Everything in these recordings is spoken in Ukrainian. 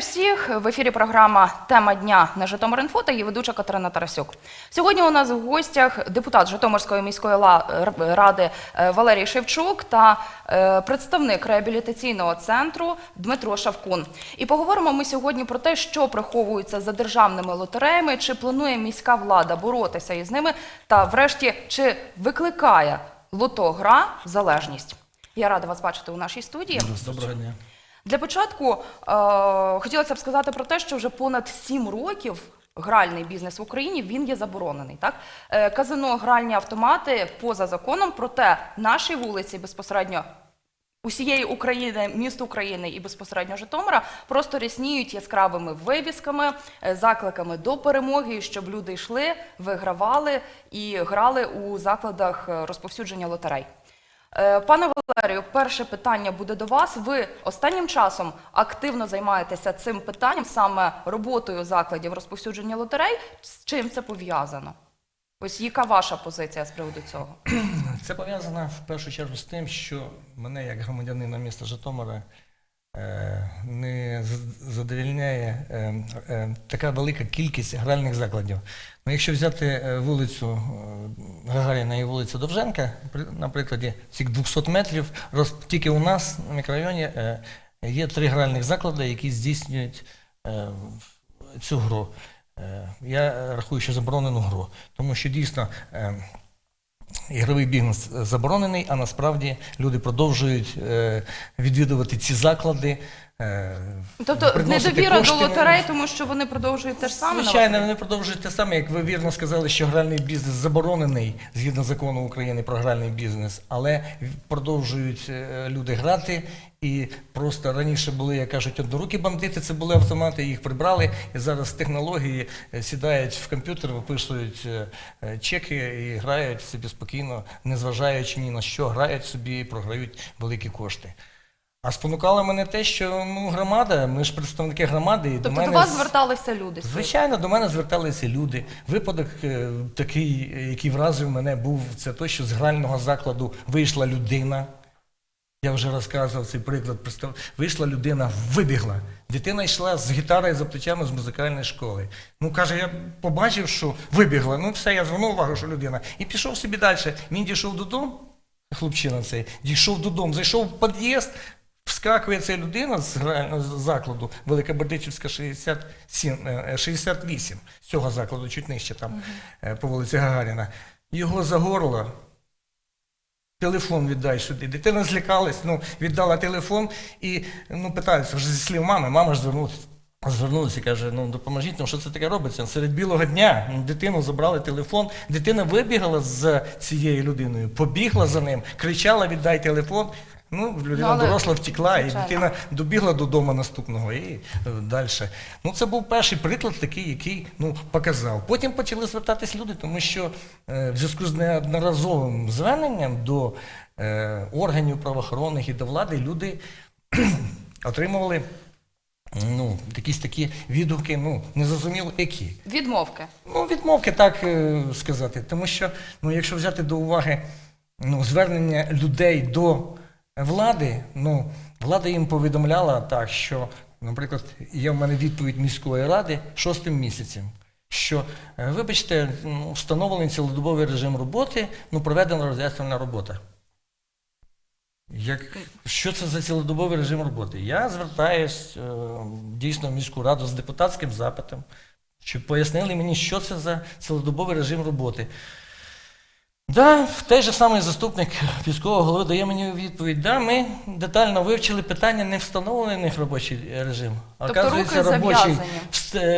Вітаю всіх в ефірі. Програма Тема дня на Житомир.Інфо та її ведуча Катерина Тарасюк. Сьогодні у нас в гостях депутат Житомирської міської ради е, Валерій Шевчук та е, представник реабілітаційного центру Дмитро Шавкун. І поговоримо ми сьогодні про те, що приховується за державними лотереями, чи планує міська влада боротися із ними, та, врешті, чи викликає лотогра залежність. Я рада вас бачити у нашій студії. Доброго дня. Для початку е, хотілося б сказати про те, що вже понад сім років гральний бізнес в Україні він є заборонений. Так е, казино, гральні автомати поза законом. Проте наші вулиці безпосередньо. Усієї України, міст України і безпосередньо Житомира просто рясніють яскравими вивісками, е, закликами до перемоги, щоб люди йшли, вигравали і грали у закладах е, розповсюдження лотерей. Е, Пане Валерію, перше питання буде до вас. Ви останнім часом активно займаєтеся цим питанням, саме роботою закладів розповсюдження лотерей. З чим це пов'язано? Ось яка ваша позиція з приводу цього? Це пов'язано в першу чергу з тим, що мене як громадянина міста Житомира не задовільняє е, е, така велика кількість гральних закладів. Ну, якщо взяти е, вулицю е, Гагаріна і вулицю Довженка, на прикладі цих 200 метрів, тільки у нас в мікрорайоні е, є три гральних заклади, які здійснюють е, цю гру. Е, Я рахую, що заборонену гру, тому що дійсно е, ігровий бізнес заборонений, а насправді люди продовжують е, відвідувати ці заклади. е, Тобто недовіра недовіра до лотерей, тому що вони продовжують те ж саме. Звичайно, вони продовжують те саме, як ви вірно сказали, що гральний бізнес заборонений згідно закону України про гральний бізнес, але продовжують е, люди грати. І просто раніше були, як кажуть, однорукі бандити, це були автомати, їх прибрали. І зараз технології е, сідають в комп'ютер, виписують е, е, чеки і грають собі спокійно, незважаючи ні на що, грають собі і програють великі кошти. А спонукало мене те, що ну, громада, ми ж представники громади, і до Тобто мене до вас зверталися люди. Звичайно, до мене зверталися люди. Випадок такий, який вразив мене, був це той, що з грального закладу вийшла людина. Я вже розказував цей приклад. Вийшла людина, вибігла. Дитина йшла з гітарою за плечами з музикальної школи. Ну, каже, я побачив, що вибігла. Ну, все, я звернув увагу, що людина. І пішов собі далі. Він дійшов додому, хлопчина цей, дійшов додому, зайшов в під'їзд, вскакує ця людина з закладу Велика Бердичівська 67, е, 68, з цього закладу, чуть нижче там, е, по вулиці Гагаріна. Його за горло. Телефон віддай сюди. Дитина злякалась, ну, віддала телефон і ну, питаються вже зі слів мами. Мама ж звернулася. Звернулася і каже, ну допоможіть, ну що це таке робиться? Серед білого дня ну, дитину забрали телефон. Дитина вибігла з цією людиною, побігла за ним, кричала, віддай телефон. Ну, людина але, доросла втекла, і звичайно. дитина добігла додому наступного і е, далі. Ну, це був перший приклад такий, який ну, показав. Потім почали звертатись люди, тому що е, в зв'язку з неодноразовим зверненням до е, органів правоохоронних і до влади люди отримували ну, якісь такі відгуки, ну, незрозуміло які. Відмовки. Ну, відмовки, так е, сказати. Тому що, ну, якщо взяти до уваги ну, звернення людей до влади, ну, влада їм повідомляла так, що, наприклад, є в мене відповідь міської ради шостим місяцем. Що, е, вибачте, ну, встановлений цілодобовий режим роботи, ну, проведена роз'яснювальна робота. Як, що це за цілодобовий режим роботи? Я звертаюсь е, дійсно в міську раду з депутатським запитом, щоб пояснили мені, що це за цілодобовий режим роботи. Да, той же самий заступник міського голови дає мені відповідь. Да, ми детально вивчили питання не встановлений робочий режим. Тобто Оказується, руки робочий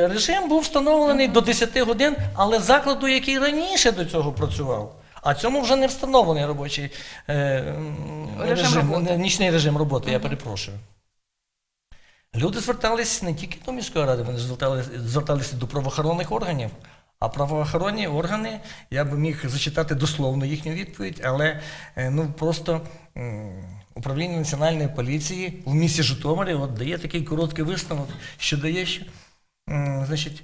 режим був встановлений до 10 годин, але закладу, який раніше до цього працював. А цьому вже не встановлений робочий е, Режим режим, роботи. нічний режим роботи, я перепрошую. Люди звертались не тільки до міської ради, вони зверталися, зверталися до правоохоронних органів. А правоохоронні органи, я би міг зачитати дословно їхню відповідь, але е, ну просто управління національної поліції в місті Житомирі от дає такий короткий висновок, що дає, що значить,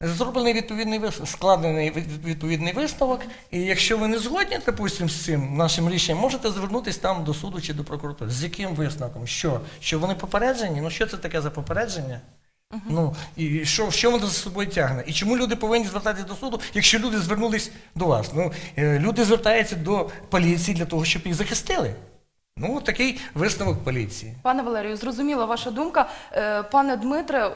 Зроблений відповідний вис... складений відповідний висновок, і якщо ви не згодні, допустим, з цим нашим рішенням, можете звернутися там до суду чи до прокуратури. З яким висновком? Що? Що вони попереджені? Ну що це таке за попередження? Ну і що, що воно за собою тягне? І чому люди повинні звертатися до суду, якщо люди звернулись до вас? Ну, е, люди звертаються до поліції для того, щоб їх захистили. Ну, такий висновок поліції. Пане Валерію, зрозуміла ваша думка. Е, Пане Дмитре,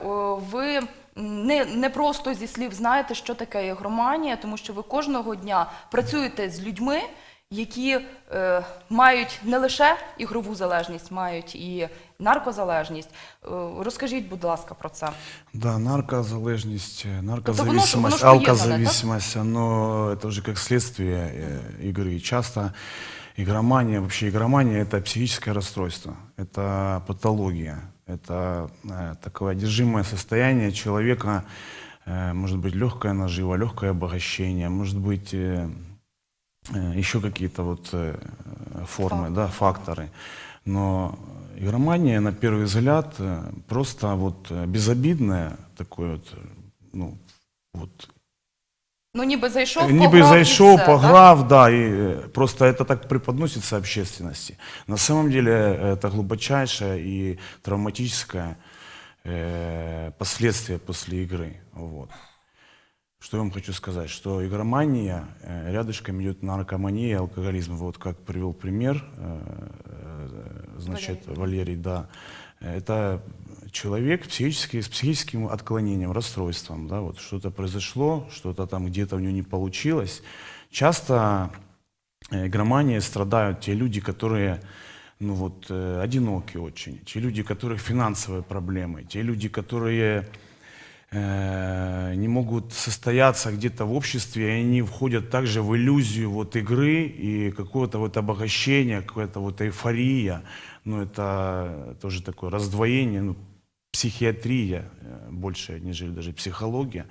ви не, не просто зі слів знаєте, що таке ігроманія, тому що ви кожного дня працюєте з людьми, які е, мають не лише ігрову залежність, мають і наркозалежність. Е, розкажіть, будь ласка, про це. Да, наркозалежность, э, воно ж- наркозависимость, воно ж поєднане, алкозависимость, оно это уже как следствие э, игры. Часто игромания, вообще игромания это психическое расстройство, это патология, это э, такое одержимое состояние человека, э, может быть легкая нажива, легкое обогащение, может быть э, э, еще какие-то вот э, формы, да, факторы. Но игромания, на первый взгляд, э, просто вот э, безобидное такое вот, э, ну, вот, Ну, ніби зайшов, ніби пограв і зайшов, все, так? пограв, да, и э, просто это так преподносится общественности. На самом деле это глубочайшее и травматическое э, последствие после игры. Вот. Что я вам хочу сказать, что игромания э, рядышком идет наркомания и алкоголизм. Вот как привел пример, э, э, значит, Валерий, да, это человек психически, с психическим отклонением, расстройством, да, вот что-то произошло, что-то там где-то у него не получилось. Часто игроманией страдают те люди, которые ну вот, э, одиноки очень, те люди, у которых финансовые проблемы, те люди, которые не могут состояться где-то в обществе, и они входят также в иллюзию вот игры и какого-то вот обогащения, какая-то вот эйфория. Ну, это тоже такое раздвоение, ну, психиатрия э, больше, нежели даже психология.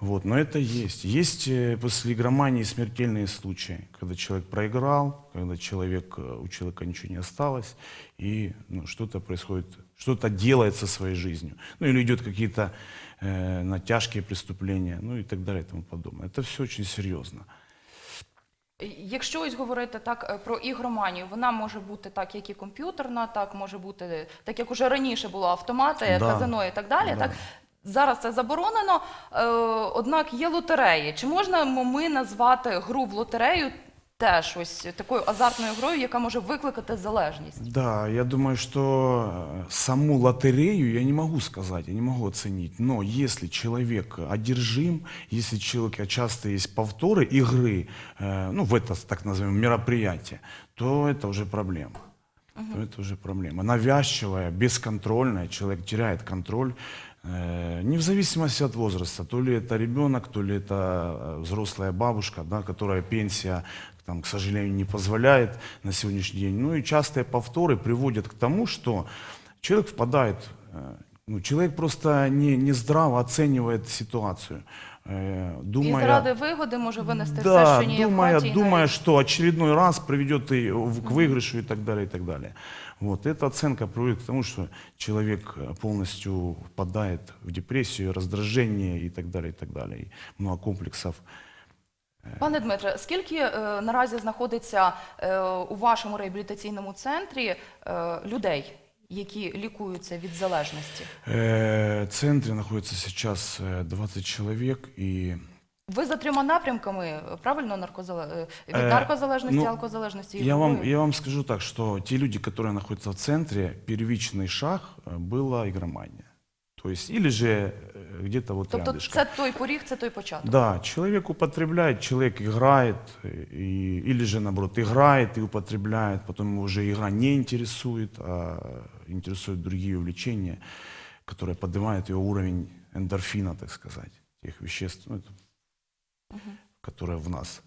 Вот, но это есть. Есть э, после игромании смертельные случаи, когда человек проиграл, когда человек, э, у человека ничего не осталось, и ну, что-то происходит, что-то делает со своей жизнью. Ну или идет какие-то э, на тяжкие преступления, ну и так далее и тому подобное. Это все очень серьезно. Якщо ось говорити так е, про ігроманію, вона може бути так, як і комп'ютерна, так може бути так, як уже раніше було автомати, Да. казино і так далі. Да. Так зараз це заборонено. Е, однак є лотереї. Чи можна ми назвати гру в лотерею теж ось такою азартною грою, яка може викликати залежність? Да, я думаю, что э, саму лотерею я не могу сказать, я не могу оценить. Но если человек одержим, если у человека часто есть повторы игры, э, ну, в это так называемое мероприятие, то это уже проблема. То это уже проблема. Навязчивая, бесконтрольная, человек теряет контроль, э, не в зависимости от возраста, то ли это ребенок, то ли это э, взрослая бабушка, да, которая пенсия, там, к сожалению, не позволяет на сегодняшний день. Ну и частые повторы приводят к тому, что человек впадает, э, ну, человек просто не, не здраво оценивает ситуацию, э, І думая... заради вигоди може винести Да, все, що ні думая, хаті, думая, навіть. что очередной раз приведет и в- к выигрышу и так далее, и так далее. Вот, эта оценка приводит к тому, что человек э, полностью впадает в депрессию, раздражение и так далее, и так далее. И много комплексов. Пане Дмитре, скільки е, наразі знаходиться е, у вашому реабілітаційному центрі е, людей, які лікуються від залежності? Э, В центре находится сейчас э, 20 человек, и Ви за трьома напрямками, е, правильно, наркозале... е, від Е, наркозалежності, ну, алкозалежності і я вам, любові? я вам скажу так, что те люди, которые находятся в центре, первичный шаг э, была игромания. То есть, или же э, где-то вот Тобто рядышком. це той поріг, це той початок. Да, человек употребляет, человек играет, э, и, или же наоборот играет и употребляет, потом его уже игра не интересует, а интересуют другие увлечения, которые поднимают его уровень эндорфина, так сказать, тех веществ, ну, это, которые в нас.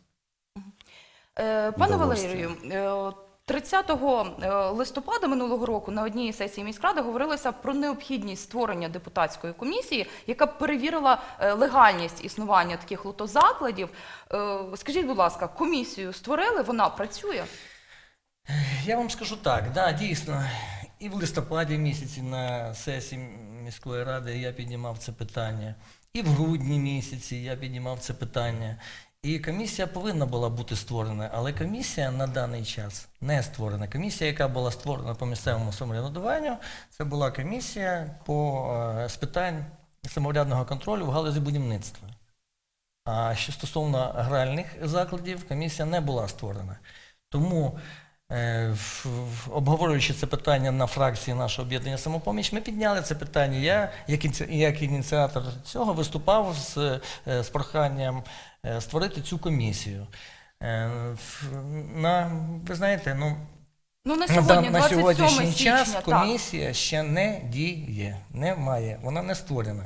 Е, Пане Удовольствие. Валерію, е, 30 е, листопада минулого року на одній сесії міськради говорилося про необхідність створення депутатської комісії, яка б перевірила е, легальність існування таких лотозакладів. Е, Скажіть, будь ласка, комісію створили, вона працює? Я вам скажу так, да, дійсно. І в листопаді місяці на сесії міської ради я піднімав це питання. І в грудні місяці я піднімав це питання. І комісія повинна була бути створена, але комісія на даний час не створена. Комісія, яка була створена по місцевому самоврядуванню, це була комісія по, е, з питань самоврядного контролю в галузі будівництва. А що стосовно гральних закладів, комісія не була створена. Тому, е, в- в- обговорюючи це питання на фракції нашого об'єднання самопоміч, ми підняли це питання. Я, як, як ініціатор цього, виступав з, е, з проханням створити цю комісію. Е, На, ви знаєте, ну, Ну на на, сьогодні, дан- на сьогоднішній січня, час так. комісія ще не діє, немає, вона не створена.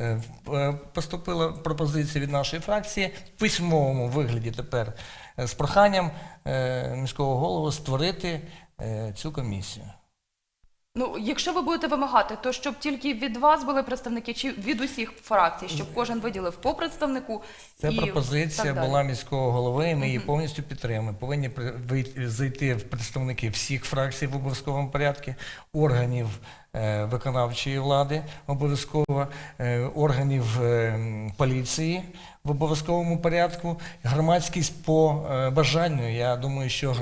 Е, е, Поступила пропозиція від нашої фракції в письмовому вигляді тепер е, з проханням е, міського голови створити е, цю комісію. Ну, якщо ви будете вимагати, то щоб тільки від вас були представники, чи від усіх фракцій, щоб кожен виділив по представнику. Це і пропозиція так далі. була міського голови, і ми її повністю підтримуємо. Повинні зайти в представники всіх фракцій в обов'язковому порядку, органів виконавчої влади обов'язково, е, органів е, поліції в обов'язковому порядку, громадськість по е, бажанню. Я думаю, що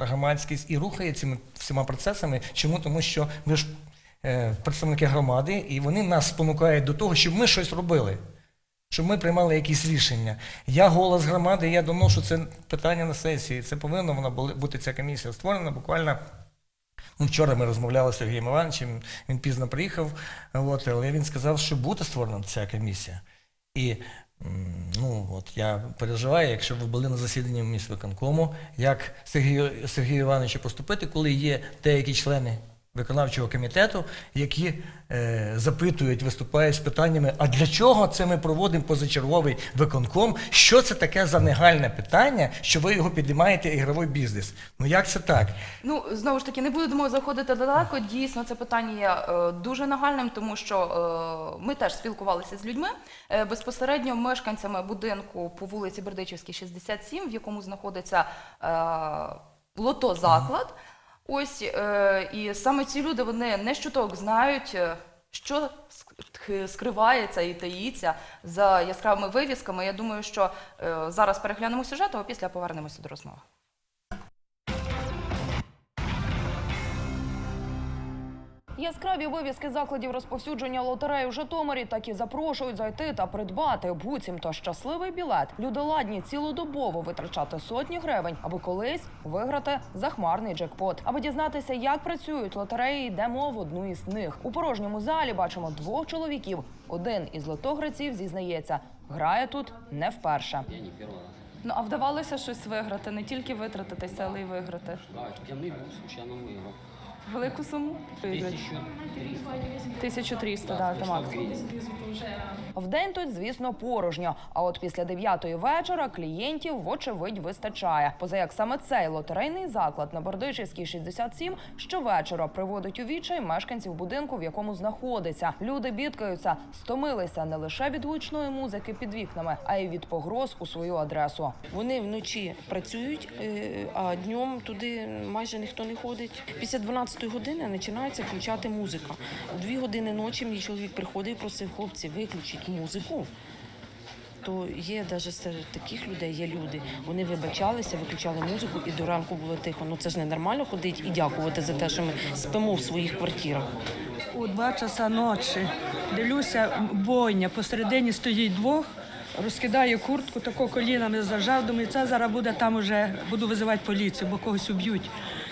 громадськість і рухає цими всіма процесами. Чому? Тому що ми ж е, представники громади, і вони нас спонукають до того, щоб ми щось робили щоб ми приймали якісь рішення. Я голос громади, я доношу це питання на сесії. Це повинна вона бути ця комісія створена. Буквально ну, вчора ми розмовляли з Сергієм Івановичем, він пізно приїхав, от, але він сказав, що буде створена ця комісія. І ну, от я переживаю, якщо ви були на засіданні міськвиконкому, як Сергію, Сергію Івановичу поступити, коли є деякі члени виконавчого комітету, які е, запитують, виступають з питаннями, а для чого це ми проводимо позачерговий виконком? Що це таке за негальне питання, що ви його підіймаєте ігровий бізнес? Ну як це так? Ну знову ж таки, не будемо заходити далеко. Дійсно, це питання є е, дуже нагальним, тому що е, ми теж спілкувалися з людьми е, безпосередньо мешканцями будинку по вулиці Бердичівській, 67, в якому знаходиться е, лото заклад. Ось е, і саме ці люди вони не щуток знають. е, Що скривається і таїться за яскравими вивісками? Я думаю, що е, зараз переглянемо сюжет, а після повернемося до розмови. Яскраві вивіски закладів розповсюдження лотереї в Житомирі так і запрошують зайти та придбати буцімто щасливий білет. Люди ладні цілодобово витрачати сотні гривень, аби колись виграти захмарний джекпот. Аби дізнатися, як працюють лотереї, йдемо в одну із них. У порожньому залі бачимо двох чоловіків. Один із лотограців зізнається, грає тут не вперше. Я не первый раз. Ну а вдавалося щось виграти, не тільки витратитися, але й виграти. Да, я не был случайно выиграл. Велику суму? 1300. 1300, да, максимум. гривен. Вдень тут, звісно, порожньо. А от після дев'ятої вечора клієнтів, вочевидь, вистачає. Поза як саме цей лотерейний заклад на Бордичівській 67 щовечора приводить у відчай мешканців будинку, в якому знаходиться. Люди бідкаються, стомилися не лише від гучної музики під вікнами, а й від погроз у свою адресу. Вони вночі працюють, е, а днем туди майже ніхто не ходить. Після 12 години починається включати музика. У дві години ночі мій чоловік приходив і просив хлопці виключіть музику. То є навіть серед таких людей, є люди. Вони вибачалися, виключали музику і до ранку було тихо. Ну це ж ненормально ходити і дякувати за те, що ми спимо в своїх квартирах. У два часа ночі дивлюся, бойня, посередині стоїть двох, розкидає куртку, тако колінами зажав, думаю, це зараз буде там уже, буду визивати поліцію, бо когось уб'ють.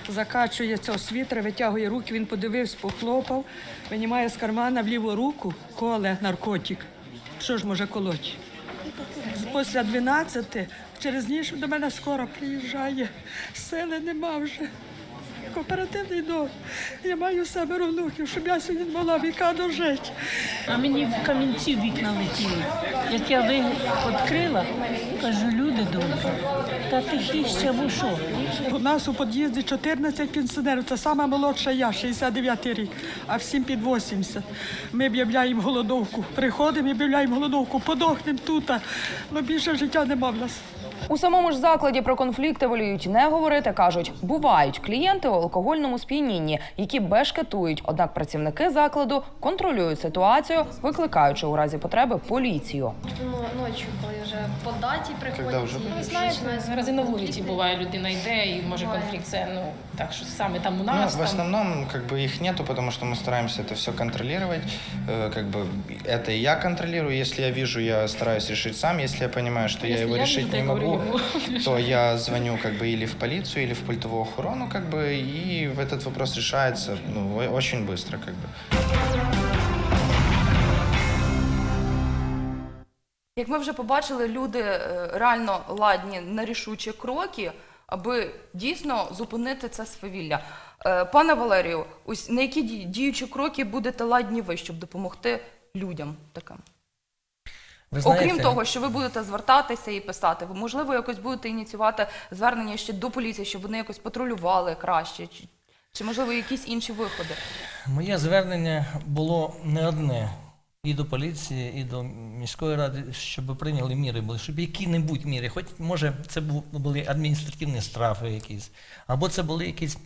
Закачує цього світра, витягує руки, він подивився, похлопав, винімає з кармана в ліву руку, коле наркотик. Що ж може колоть? Після 12 через ніч до мене скоро приїжджає. Сили нема вже. Кооперативний дом. Я маю семеро внуків, щоб я сьогодні могла віка дожити. А мені в камінці вікна летіли. Як я відкрила, кажу, люди добрі. Та тихіше, ви що? У нас у під'їзді 14 пенсіонерів, це сама молодша я, 69 рік, а всім під 80. Ми об'являємо голодовку. Приходимо і об'являємо голодовку, подохнемо тут. Ну більше життя нема в нас. У самому ж закладі про конфлікти воліють не говорити. кажуть, бувають клієнти у алкогольному сп'янінні, які бешкетують. Однак працівники закладу контролюють ситуацію, викликаючи у разі потреби поліцію. Ну, ночі, коли вже по даті приходять. вже? і Ви знаєте, починають зараз і на вулиці конфлікти. буває, людина йде і може Буває. конфлікт. Це ну так що саме там у Ну, нас в там. основном, как бы их нету, потому что мы стараемся это все контролировать. Э, Как бы это и я контролирую. Если я вижу, я стараюсь решить сам. Если я понимаю, что я Если его я решить вижу, то не я говорю могу, ему. то я звоню как бы или в полицию, или в пультовую охрану, как бы, и этот вопрос решается ну, о- очень быстро, как бы. Як ми вже побачили, люди е, реально ладні на рішучі кроки, аби дійсно зупинити це свавілля. Е, Пане Валерію, ось на які ді- діючі кроки будете ладні ви, щоб допомогти людям таким? Ви знаєте, Окрім того, що ви будете звертатися і писати, ви можливо якось будете ініціювати звернення ще до поліції, щоб вони якось патрулювали краще, чи, чи можливо якісь інші виходи? Моє звернення було не одне і до поліції, і до міської ради, щоб прийняли міри, були, щоб які-небудь міри, хоч може це бу- були адміністративні штрафи якісь, або це були якісь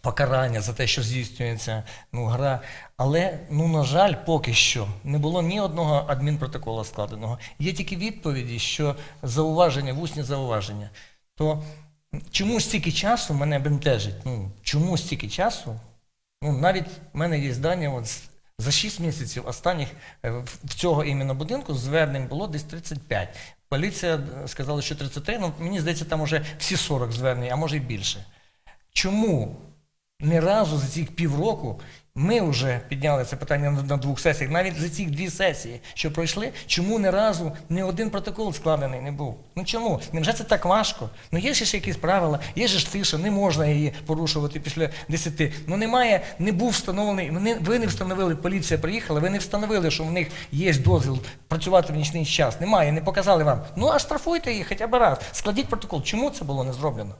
покарання за те, що здійснюється ну, гра. Але, ну, на жаль, поки що не було ні одного адмінпротоколу складеного. Є тільки відповіді, що зауваження, вусні зауваження. То чому стільки часу мене бентежить? Ну, чому стільки часу Ну, навіть в мене є здання, от, за 6 місяців останніх е, в цього іменно будинку звернень було десь 35. Поліція е, сказала, що 33, ну мені здається, там уже всі 40 звернень, а може й більше. Чому ні разу за ці півроку ми вже підняли це питання на, двох сесіях, навіть за ці дві сесії, що пройшли, чому ні разу ні один протокол складений не був? Ну чому? Невже це так важко? Ну є ж якісь правила, є ж тиша, не можна її порушувати після 10. Ну немає, не був встановлений. Ви не встановили, поліція приїхала, ви не встановили, що в них є дозвіл працювати в нічний час. Немає, не показали вам. Ну а штрафуйте їх хоча б раз. Складіть протокол. Чому це було не зроблено?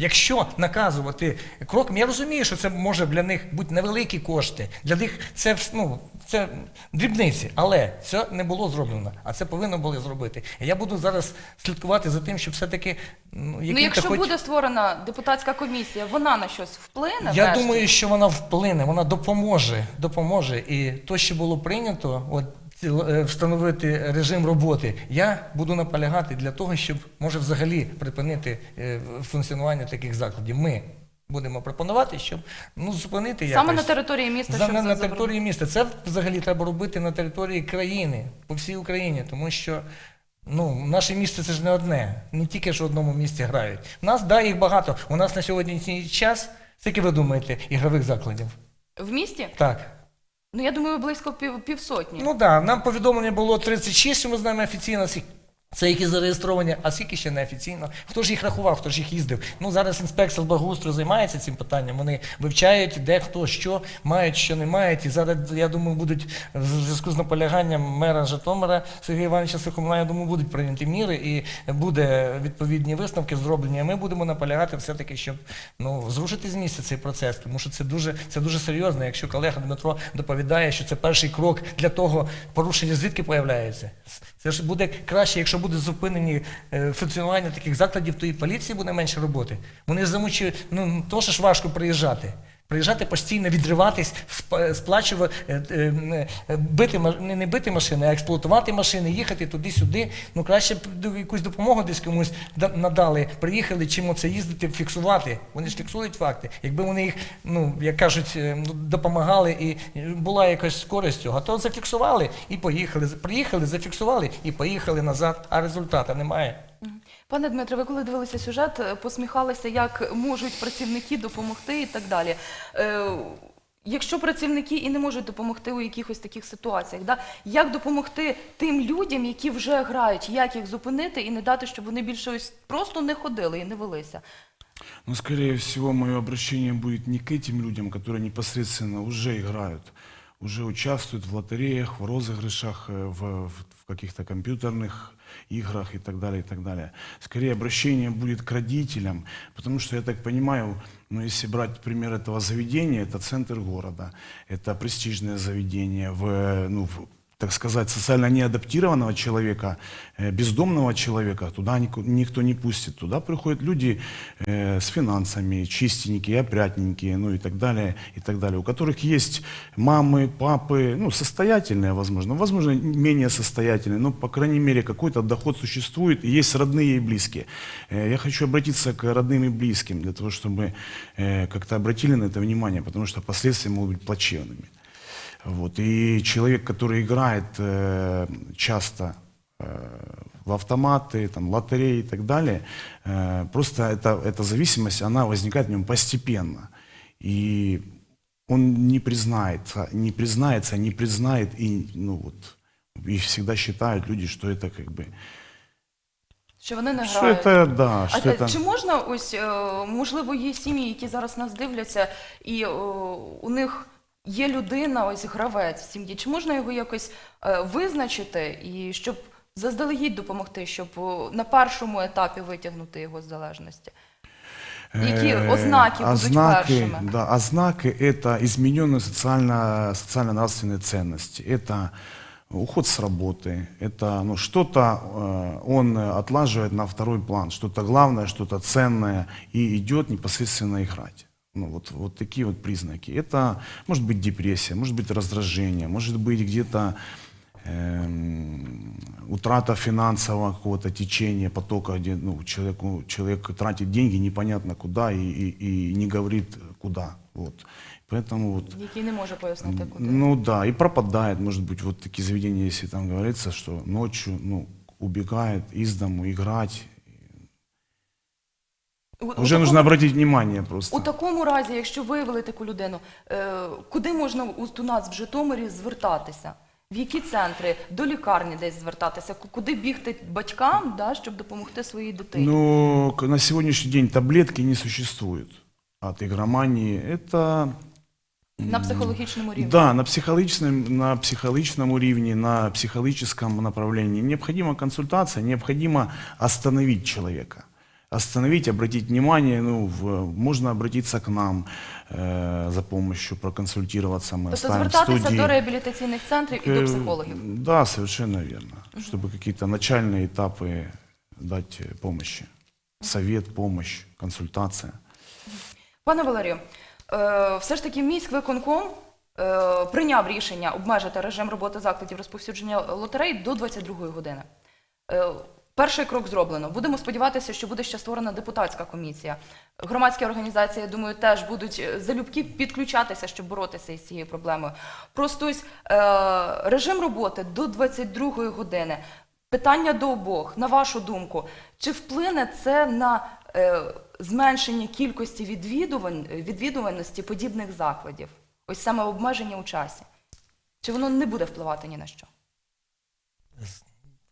Якщо наказувати кроком, я розумію, що це може для них бути невеликі кошти. Для них це ну, це дрібниці, але це не було зроблено, а це повинно було зробити. Я буду зараз слідкувати за тим, щоб все-таки ну, Ну, якщо хоч... буде створена депутатська комісія, вона на щось вплине? Я врешті? думаю, що вона вплине, вона допоможе. допоможе. І то, що було прийнято, от, встановити режим роботи, я буду наполягати для того, щоб може взагалі припинити е, функціонування таких закладів. Ми будемо пропонувати, щоб ну, зупинити Саме на території міста, щоб на, на території міста. Це взагалі треба робити на території країни, по всій Україні, тому що ну, наше місце це ж не одне, не тільки ж в одному місці грають. У нас, да, їх багато. У нас на сьогоднішній час, скільки ви думаєте, ігрових закладів? В місті? Так. Ну, я думаю, близько пів, півсотні. Ну так, да, нам повідомлення було 36, що ми знаємо офіційно. сі- Це які зареєстровані, а скільки ще неофіційно. Хто ж їх рахував, хто ж їх їздив? Ну зараз інспекція благоустрою займається цим питанням. Вони вивчають, де хто що мають, що не мають. І зараз, я думаю, будуть в зв'язку з наполяганням мера Житомира Сергія Івановича Сухомлина, я думаю, будуть прийняті міри і буде відповідні висновки зроблені. Ми будемо наполягати все-таки, щоб ну, зрушити з місця цей процес, тому що це дуже, це дуже серйозно. Якщо колега Дмитро доповідає, що це перший крок для того, порушення звідки появляється. Це ж буде краще, якщо буде зупинені е, функціонування таких закладів, то і поліції буде менше роботи. Вони замучують, ну то ж важко приїжджати. Приїжджати постійно, відриватись, сплачувати, е, е, е, бити не, бити машини, а експлуатувати машини, їхати туди-сюди. Ну краще б якусь допомогу десь комусь надали, приїхали, чим оце їздити, фіксувати. Вони ж фіксують факти. Якби вони їх, ну як кажуть, ну, допомагали і була якась користь цього, то зафіксували і поїхали. Приїхали, зафіксували і поїхали назад, а результату немає. Пане Дмитре, ви коли дивилися сюжет, е, посміхалися, як можуть працівники допомогти і так далі. Е, Якщо працівники і не можуть допомогти у якихось таких ситуаціях, да, як допомогти тим людям, які вже грають, як їх зупинити і не дати, щоб вони більше ось просто не ходили і не велися? Но, скорее всего, мое обращение будет не к этим людям, которые непосредственно уже играют, уже участвуют в лотереях, в розыгрышах, э, в, в- в каких-то компьютерных играх и так далее, и так далее. Скорее, обращение будет к родителям, потому что, я так понимаю, ну, если брать пример этого заведения, это центр города, это престижное заведение, в, ну, в- так сказать, социально неадаптированного человека, э, бездомного человека, туда никто не пустит. Туда приходят люди э, с финансами, чистенькие, опрятненькие, ну и так далее, и так далее, у которых есть мамы, папы, ну, состоятельные, возможно, возможно, менее состоятельные, но, по крайней мере, какой-то доход существует, и есть родные и близкие. Э, Я хочу обратиться к родным и близким, для того, чтобы как-то обратили на это внимание, потому что последствия могут быть плачевными. Вот. И человек, который играет э, часто э, в автоматы, там, лотереи и так далее, э, просто эта, эта зависимость, она возникает в нем постепенно. И он не признается, не признается, не признает, и, ну, вот, и всегда считают люди, что это как бы... Що вони не Что грають. это, да, А что те- это... чи можна ось е, можливо є сім'ї, які зараз нас дивляться, і е, у них є людина, ось гравець в сім'ї? Чи можна його якось е, визначити і щоб заздалегідь допомогти, щоб е, на першому етапі витягнути його з залежності? Які Э, ознаки будуть ознаки, першими? Да, ознаки – это измененные социально, социально-нравственные ценности. Это уход с работы, это ну, что-то э, он отлаживает на второй план, что-то главное, что-то ценное, и идет непосредственно играть. Ну, вот, вот такие вот признаки. Это может быть депрессия, может быть раздражение, может быть где-то эм, утрата финансового какого-то течения, потока, где ну, человеку, человек тратит деньги непонятно куда и, и, и не говорит куда. Вот. Поэтому вот, Який не може пояснити куди? ну да, и пропадает, может быть, вот такие заведения, если там говорится, что ночью, ну, убегает из дому играть. Уже такому- нужно обратить внимание просто. У такому разі, якщо виявили таку людину, е, куди можна у у нас в Житомирі звертатися? В які центри? До лікарні десь звертатися? Ку- Куди бігти батькам, да, щоб допомогти своїй дитині? Ну, к- на сегодняшний день таблетки не существует от игромании. Это На психологічному рівні. Да, на психологичном, на психологичном уровне, на психологическом направлении. Необходима консультация, необходимо остановить человека Остановить, обратить внимание, ну, в- можно обратиться к нам э, за помощью, проконсультироваться. Мы Тобто оставим звертатися студии. до реабілітаційних центрів і до Э, психологів. Да, совершенно верно. Чтобы какие-то начальные этапы дать э, помощи. Совет, помощь, консультация. Пане Валерію, е, все ж таки міськвиконком е, прийняв рішення обмежити режим роботи закладів розповсюдження лотерей до 22 години. Е, Перший крок зроблено. Будемо сподіватися, що буде ще створена депутатська комісія. Громадські організації, я думаю, теж будуть е, залюбки підключатися, щоб боротися із цією проблемою. Просто е, режим роботи до 22 години. Питання до обох, на вашу думку, чи вплине це на е, зменшення кількості відвідувань, відвідуваності подібних закладів? Ось саме обмеження у часі. Чи воно не буде впливати ні на що?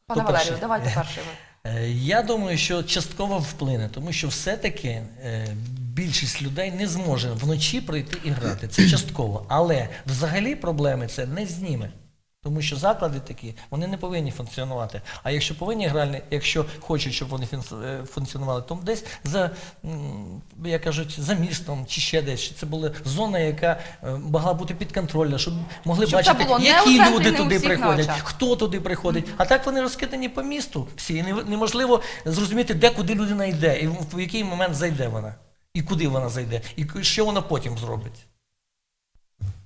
Пане Хто перший? Валерію, давайте перший ви. Е, Я думаю, що частково вплине, тому що все-таки е, більшість людей не зможе вночі прийти і грати. Це частково. Але взагалі проблеми це не зніме. Тому що заклади такі, вони не повинні функціонувати. А якщо повинні гральні, якщо хочуть, щоб вони е, функціонували, то десь за, як кажуть, за містом чи ще десь, це була зона, яка е, могла бути підконтрольна, щоб могли Щоб бачити, які люди туди приходять, хто туди приходить. А так вони розкидані по місту всі. І неможливо зрозуміти, де куди людина йде, і в який момент зайде вона, і куди вона зайде, і що вона потім зробить.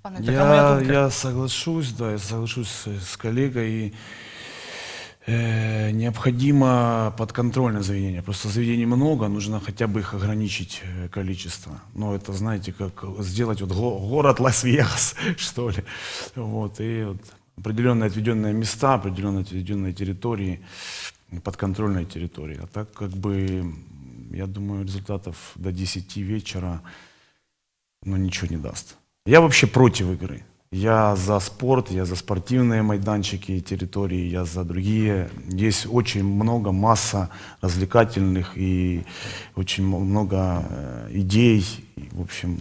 Пане моя Я, думка. я соглашусь, да, я соглашусь с, с коллегой. И, э, необходимо подконтрольное заведение. Просто заведений много, нужно хотя бы их ограничить э, количество. Но это, знаете, как сделать вот го- город Лас-Вегас, что ли. Вот, и вот определенные отведенные места, определенные отведенные территории, подконтрольные территории. А так как бы, я думаю, результатов до 10 вечера ну, ничего не даст. Я вообще против игры. Я за спорт, я за спортивные майданчики и территории, я за другие. Есть очень много, масса развлекательных и очень м- много э, идей. И, в общем,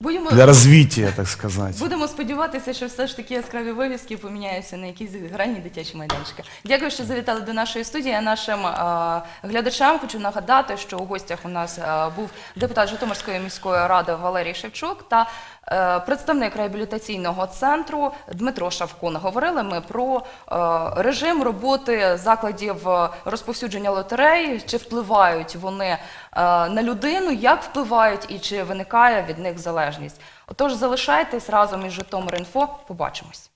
Будемо, для развития, так сказать. будемо сподіватися, що все ж таки яскраві вивіски поміняються на якісь гральні дитячі майданчики. Дякую, що завітали до нашої студії. А Нашим е, глядачам хочу нагадати, що у гостях у нас е, був депутат Житомирської міської ради Валерій Шевчук та е, представник реабілітаційного центру Дмитро Шавкун. Говорили ми про е, режим роботи закладів е, розповсюдження лотерей, чи впливають вони на людину, як впливають і чи виникає від них залежність. Отож, залишайтесь разом із Житомир.Інфо. Побачимось.